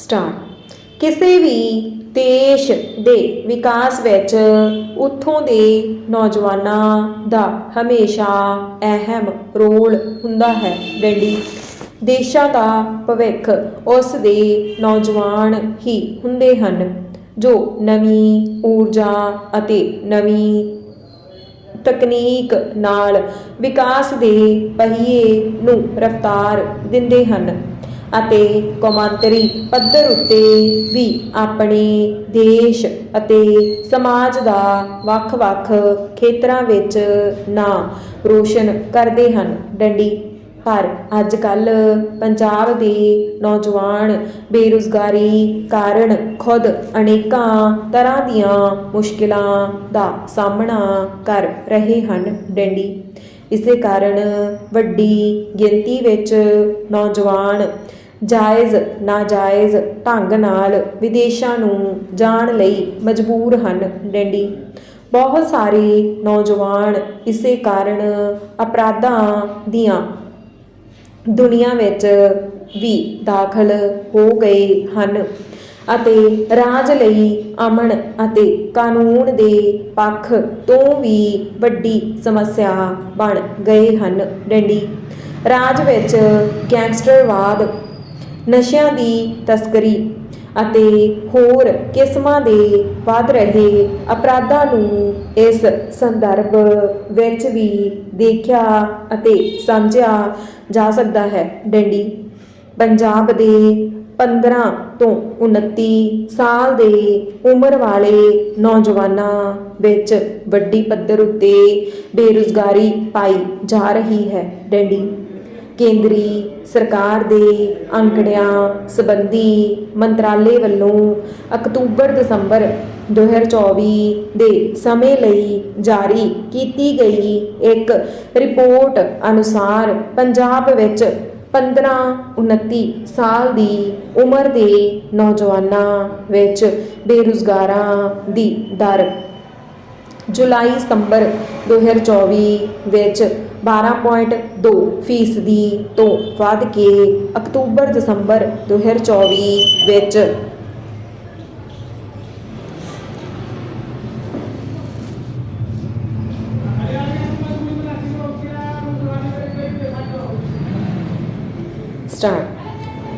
Start. ਕਿਸੇ ਵੀ ਦੇਸ਼ ਦੇ ਵਿਕਾਸ ਵਿੱਚ ਉੱਥੋਂ ਦੇ ਨੌਜਵਾਨਾਂ ਦਾ ਹਮੇਸ਼ਾ ਅਹਿਮ ਰੋਲ ਹੁੰਦਾ ਹੈ। ਡੰਡੀ, ਦੇਸ਼ਾਂ ਦਾ ਭਵਿੱਖ ਉਸ ਦੇ ਨੌਜਵਾਨ ਹੀ ਹੁੰਦੇ ਹਨ, ਜੋ ਨਵੀਂ ਊਰਜਾ ਅਤੇ ਨਵੀਂ ਤਕਨੀਕ ਨਾਲ ਵਿਕਾਸ ਦੇ ਪਹੀਏ ਨੂੰ ਰਫ਼ਤਾਰ ਦਿੰਦੇ ਹਨ। ਅਤੇ ਕੌਮਾਂਤਰੀ ਪੱਧਰ ਉੱਤੇ ਵੀ ਆਪਣੇ ਦੇਸ਼ ਅਤੇ ਸਮਾਜ ਦਾ ਵੱਖ-ਵੱਖ ਖੇਤਰਾਂ ਵਿੱਚ ਨਾਂ ਰੋਸ਼ਨ ਕਰਦੇ ਹਨ। ਡੰਡੀ, ਪਰ ਅੱਜ ਕੱਲ ਪੰਜਾਬ ਦੇ ਨੌਜਵਾਨ ਬੇਰੁਜ਼ਗਾਰੀ ਕਾਰਨ ਖੁਦ ਅਨੇਕਾਂ ਤਰ੍ਹਾਂ ਦੀਆਂ ਮੁਸ਼ਕਿਲਾਂ ਦਾ ਸਾਹਮਣਾ ਕਰ ਰਹੇ ਹਨ। ਡੰਡੀ, ਇਸੇ ਕਾਰਨ ਵੱਡੀ ਗਿਣਤੀ ਵਿੱਚ ਨੌਜਵਾਨ ਜਾਇਜ਼, ਨਾਜਾਇਜ਼ ਢੰਗ ਨਾਲ ਵਿਦੇਸ਼ਾਂ ਨੂੰ ਜਾਣ ਲਈ ਮਜਬੂਰ ਹਨ ਡੈਂਡੀ। ਬਹੁਤ ਸਾਰੇ ਨੌਜਵਾਨ ਇਸੇ ਕਾਰਨ ਅਪਰਾਧਾਂ ਦੀਆਂ ਦੁਨੀਆ ਵਿੱਚ ਵੀ ਦਾਖਲ ਹੋ ਗਏ ਹਨ ਅਤੇ ਰਾਜ ਲਈ ਅਮਨ ਅਤੇ ਕਾਨੂੰਨ ਦੇ ਪੱਖ ਤੋਂ ਵੀ ਵੱਡੀ ਸਮੱਸਿਆ ਬਣ ਗਏ ਹਨ ਡੰਡੀ। ਰਾਜ ਵਿੱਚ ਗੈਂਗਸਟਰਵਾਦ ਨਸ਼ਿਆਂ ਦੀ ਤਸਕਰੀ ਅਤੇ ਹੋਰ ਕਿਸਮਾਂ ਦੇ ਵੱਧ ਰਹੇ ਅਪਰਾਧਾਂ ਨੂੰ ਇਸ ਸੰਦਰਭ ਵਿੱਚ ਵੀ ਦੇਖਿਆ ਅਤੇ ਸਮਝਿਆ ਜਾ ਸਕਦਾ ਹੈ। ਡੰਡੀ, ਪੰਜਾਬ ਦੇ 15 ਤੋਂ 29 ਸਾਲ ਦੇ ਉਮਰ ਵਾਲੇ ਨੌਜਵਾਨਾਂ ਵਿੱਚ ਵੱਡੀ ਪੱਧਰ ਉੱਤੇ ਬੇਰੁਜ਼ਗਾਰੀ ਪਾਈ ਜਾ ਰਹੀ ਹੈ। ਡੈਂਡੀ ਕੇਂਦਰੀ ਸਰਕਾਰ ਦੇ ਅੰਕੜਿਆਂ ਸੰਬੰਧੀ ਮੰਤਰਾਲੇ ਵੱਲੋਂ ਅਕਤੂਬਰ ਦਸੰਬਰ 2024 ਦੇ ਸਮੇਂ ਲਈ ਜਾਰੀ ਕੀਤੀ ਗਈ ਇੱਕ ਰਿਪੋਰਟ ਅਨੁਸਾਰ ਪੰਜਾਬ ਵਿੱਚ 15 29 ਸਾਲ ਦੀ ਉਮਰ ਦੇ ਨੌਜਵਾਨਾਂ ਵਿੱਚ ਬੇਰੁਜ਼ਗਾਰਾਂ ਦੀ ਦਰ ਜੁਲਾਈ ਸਤੰਬਰ 2024 ਵਿੱਚ 12.2 ਫੀਸਦੀ ਤੋਂ ਵੱਧ ਕੇ ਅਕਤੂਬਰ ਦਸੰਬਰ 2024 ਵਿੱਚ ਸਟਾਰਟ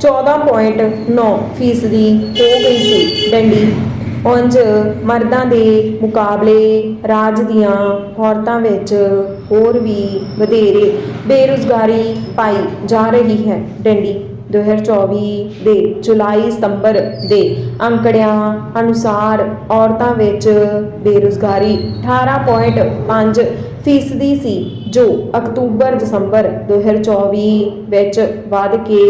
14.9 ਫੀਸਦੀ ਹੋ ਗਈ ਸੀ ਡੰਡੀ। ਉਂਝ ਮਰਦਾਂ ਦੇ ਮੁਕਾਬਲੇ ਰਾਜ ਦੀਆਂ ਔਰਤਾਂ ਵਿੱਚ ਹੋਰ ਵੀ ਵਧੇਰੇ ਬੇਰੁਜ਼ਗਾਰੀ ਪਾਈ ਜਾ ਰਹੀ ਹੈ। ਡੰਡੀ 2024 ਦੇ ਜੁਲਾਈ ਸਤੰਬਰ ਦੇ ਅੰਕੜਿਆਂ ਅਨੁਸਾਰ ਔਰਤਾਂ ਵਿੱਚ ਬੇਰੁਜ਼ਗਾਰੀ 18.5 ਫੀਸਦੀ ਸੀ, ਜੋ ਅਕਤੂਬਰ ਦਸੰਬਰ 2024 ਵਿੱਚ ਵੱਧ ਕੇ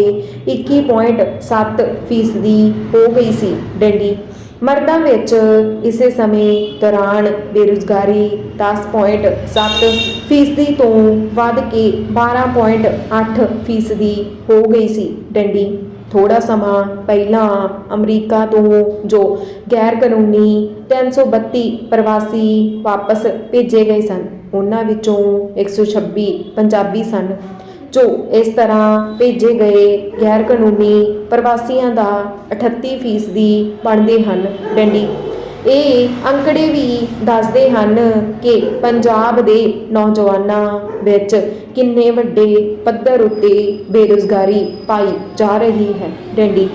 21.7 ਫੀਸਦੀ ਹੋ ਗਈ ਸੀ। ਡੰਡੀ ਮਰਦਾਂ ਵਿੱਚ ਇਸੇ ਸਮੇਂ ਦੌਰਾਨ ਬੇਰੁਜ਼ਗਾਰੀ 10.7 ਫੀਸਦੀ ਤੋਂ ਵੱਧ ਕੇ 12.8 ਫੀਸਦੀ ਹੋ ਗਈ ਸੀ ਡੰਡੀ। ਥੋੜਾ ਸਮਾਂ ਪਹਿਲਾਂ ਅਮਰੀਕਾ ਤੋਂ ਜੋ ਗੈਰ ਕਾਨੂੰਨੀ 332 ਪ੍ਰਵਾਸੀ ਵਾਪਸ ਭੇਜੇ ਗਏ ਸਨ, ਉਹਨਾਂ ਵਿੱਚੋਂ 126 ਪੰਜਾਬੀ ਸਨ। ਜੋ ਇਸ ਤਰ੍ਹਾਂ ਭੇਜੇ ਗਏ ਗੈਰ ਕਾਨੂੰਨੀ ਪ੍ਰਵਾਸੀਆਂ ਦਾ 38 ਫੀਸਦੀ ਬਣਦੇ ਹਨ ਡੰਡੀ। ਇਹ ਅੰਕੜੇ ਵੀ ਦੱਸਦੇ ਹਨ ਕਿ ਪੰਜਾਬ ਦੇ ਨੌਜਵਾਨਾਂ ਵਿੱਚ ਕਿੰਨੇ ਵੱਡੇ ਪੱਧਰ ਉੱਤੇ ਬੇਰੁਜ਼ਗਾਰੀ ਪਾਈ ਜਾ ਰਹੀ ਹੈ ਡੰਡੀ।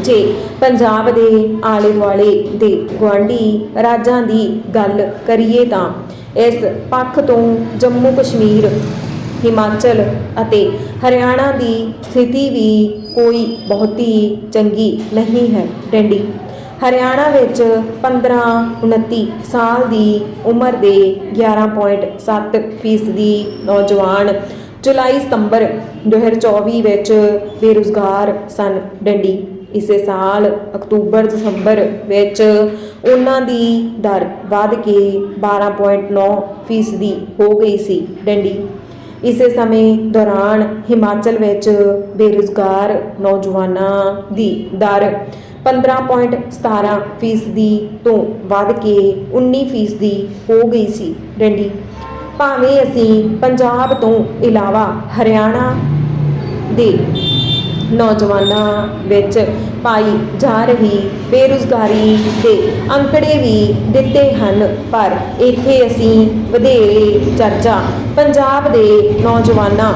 ਜੇ ਪੰਜਾਬ ਦੇ ਆਲੇ ਦੁਆਲੇ ਦੇ ਗੁਆਂਢੀ ਰਾਜਾਂ ਦੀ ਗੱਲ ਕਰੀਏ ਤਾਂ ਇਸ ਪੱਖ ਤੋਂ ਜੰਮੂ ਕਸ਼ਮੀਰ ਹਿਮਾਚਲ ਅਤੇ ਹਰਿਆਣਾ ਦੀ ਸਥਿਤੀ ਵੀ ਕੋਈ ਬਹੁਤੀ ਚੰਗੀ ਨਹੀਂ ਹੈ, ਡੰਡੀ। ਹਰਿਆਣਾ ਵਿੱਚ 15 29 ਸਾਲ ਦੀ ਉਮਰ ਦੇ 11.7 ਫੀਸਦੀ ਨੌਜਵਾਨ ਜੁਲਾਈ ਸਤੰਬਰ 2024 ਵਿੱਚ ਬੇਰੁਜ਼ਗਾਰ ਸਨ, ਡੰਡੀ। ਇਸੇ ਸਾਲ ਅਕਤੂਬਰ ਦਸੰਬਰ ਵਿੱਚ ਉਹਨਾਂ ਦੀ ਦਰ ਵੱਧ ਕੇ 12.9 ਫੀਸਦੀ ਹੋ ਗਈ ਸੀ, ਡੰਡੀ। ਇਸੇ ਸਮੇਂ ਦੌਰਾਨ ਹਿਮਾਚਲ ਵਿੱਚ ਬੇਰੁਜ਼ਗਾਰ ਨੌਜਵਾਨਾਂ ਦੀ ਦਰ 15.17 ਫੀਸਦੀ ਤੋਂ ਵੱਧ ਕੇ 19 ਫੀਸਦੀ ਹੋ ਗਈ ਸੀ। ਡੰਡੀ, ਭਾਵੇਂ ਅਸੀਂ ਪੰਜਾਬ ਤੋਂ ਇਲਾਵਾ ਹਰਿਆਣਾ ਦੇ ਨੌਜਵਾਨਾਂ ਵਿੱਚ ਪਾਈ ਜਾ ਰਹੀ ਬੇਰੁਜ਼ਗਾਰੀ ਦੇ ਅੰਕੜੇ ਵੀ ਦਿੱਤੇ ਹਨ, ਪਰ ਇੱਥੇ ਅਸੀਂ ਵਧੇਰੇ ਚਰਚਾ ਪੰਜਾਬ ਦੇ ਨੌਜਵਾਨਾਂ